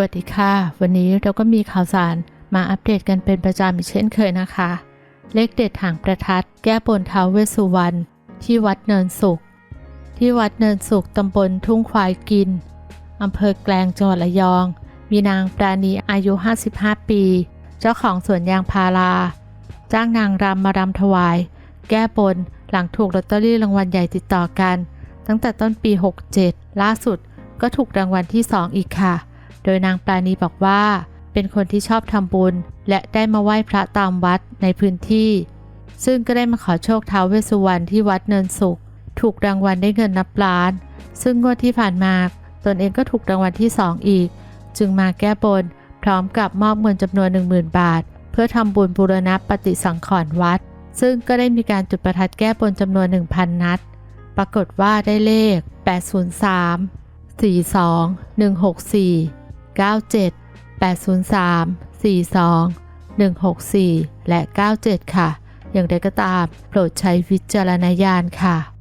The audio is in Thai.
วัสดีค่ะ วันนี้เราก็มีข่าวสารมาอัปเดตกันเป็นประจำอีกเช่นเคยนะคะ เลขเด็ดหางประทัด แก้บนท้าวเวสสุวรรณที่วัดเนินสุข ที่วัดเนินสุขตำบลทุ่งควายกินอำเภอแกลงจังหวัดระยอง มีนางปราณีอายุ 55 ปี เจ้าของสวนยางพารา จ้างนางรำมารำถวาย แก้บนหลังถูกลอตเตอรี่รางวัลใหญ่ติดต่อกัน ตั้งแต่ต้นปี 67 ล่าสุดก็ถูกรางวัลที่ 2 อีกค่ะ โดยนางปราณีบอกว่า เป็นคนที่ชอบทำบุญ และได้มาไหว้พระตามวัดในพื้นที่ ซึ่งก็ได้มาขอโชคท้าวเวสสุวรรณที่วัดเนินสุข ถูกรางวัลได้เงินนับล้าน ซึ่งงวดที่ผ่านมาตนเองก็ถูกรางวัลที่2อีก จึงมาแก้บน พร้อมกับมอบเงินจำนวน 10,000 บาท เพื่อทำบุญบูรณะปฏิสังขรณ์วัด ซึ่งก็ได้มีการจุดประทัดแก้บนจำนวน 1,000 นัด ปรากฏว่าได้เลข 803 42 164 97 803 42 164 และ 97 ค่ะ อย่างไรก็ตาม โปรดใช้วิจารณญาณค่ะ